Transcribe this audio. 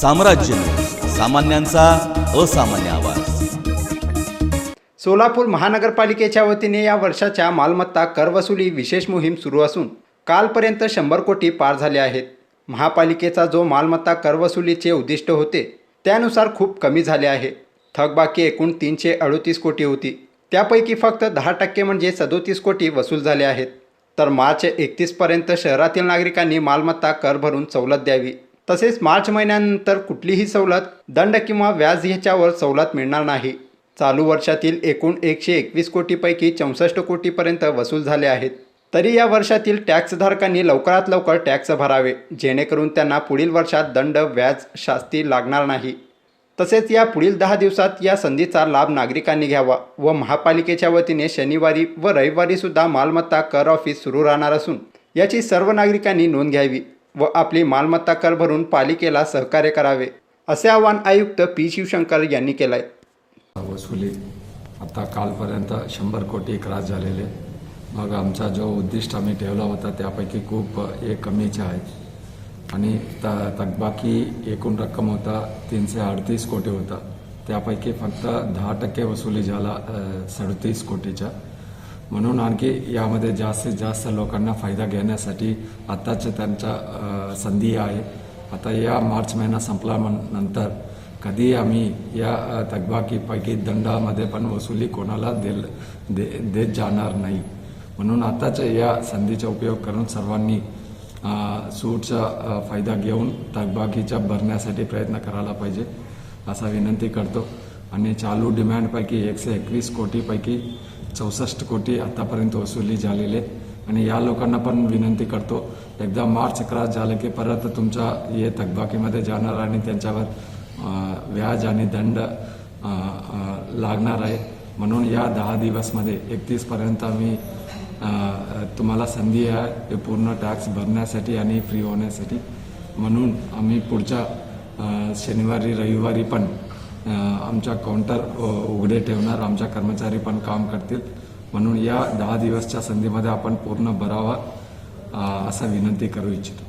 साम्राज्य सामान्यांचा असामान्य आवाज. सोलापूर महानगरपालिकेच्या वतीने या वर्षाच्या मालमत्ता कर वसुली विशेष मोहीम सुरू असून कालपर्यंत शंभर कोटी पार झाले आहेत. महापालिकेचा जो मालमत्ता कर वसुलीचे उद्दिष्ट होते त्यानुसार खूप कमी झाले आहे. थकबाकी एकूण तीनशे अडोतीस कोटी होती. त्यापैकी फक्त दहा टक्के म्हणजे सदोतीस कोटी वसूल झाले आहेत. तर मार्च एकतीसपर्यंत शहरातील नागरिकांनी मालमत्ता कर भरून सवलत द्यावी. तसेच मार्च महिन्यानंतर कुठलीही सवलत दंड किंवा व्याज ह्याच्यावर सवलत मिळणार नाही. चालू वर्षातील एकूण एकशे एकवीस कोटीपैकी चौसष्ट कोटीपर्यंत वसूल झाले आहेत. तरी या वर्षातील टॅक्सधारकांनी लवकरात लवकर टॅक्स भरावे जेणेकरून त्यांना पुढील वर्षात दंड व्याज शास्ती लागणार नाही. तसेच या पुढील दहा दिवसात या संधीचा लाभ नागरिकांनी घ्यावा व महापालिकेच्या वतीने शनिवारी व रविवारी सुद्धा मालमत्ता कर ऑफिस सुरू राहणार असून याची सर्व नागरिकांनी नोंद घ्यावी. व आपली मालमत्ता कर भरून पालिकेला सहकार्य करावे असे आवाहन आयुक्त पी शिवशंकर यांनी केलं आहे वसुली आता कालपर्यंत शंभर कोटी क्रॉस झालेले. मग आमचा जो उद्दिष्ट आम्ही ठेवला होता त्यापैकी खूप हे कमीचे आहे. आणि त तकबाकी एकूण रक्कम होता तीनशे अडतीस कोटी होता. त्यापैकी फक्त दहा टक्के वसुली झाला सडतीस कोटीच्या. म्हणून आणखी यामध्ये जास्तीत जास्त लोकांना फायदा घेण्यासाठी आत्ताच्या त्यांच्या संधी आहे. आता या मार्च महिना संपला नंतर कधी आम्ही या थकबाकीपैकी दंडामध्ये पण वसुली कोणाला देल दे देत जाणार नाही. म्हणून आत्ताच्या या संधीचा उपयोग करून सर्वांनी सूटचा फायदा घेऊन थकबाकीच्या भरण्यासाठी प्रयत्न करायला पाहिजे असा विनंती करतो. आणि चालू डिमांडपैकी एकशे एकवीस कोटीपैकी चौसष्ट कोटी आतापर्यंत वसुली झालेले. आणि या लोकांना पण विनंती करतो एकदा मार्च क्रॉस झालं की परत तुमचा हे थकबाकीमध्ये जाणार आणि त्यांच्यावर व्याज आणि दंड लागणार आहे. म्हणून या दहा दिवसमध्ये एकतीसपर्यंत आम्ही तुम्हाला संधी आहे हे पूर्ण टॅक्स भरण्यासाठी आणि फ्री होण्यासाठी. म्हणून आम्ही पुढच्या शनिवारी रविवारी पण आमच्या काउंटर उघडे ठेवणार आमच्या कर्मचारी पण काम करतील. म्हणून या दहा दिवसच्या संधीमध्ये आपण पूर्ण भरावा असा असं विनंती करू इच्छितो.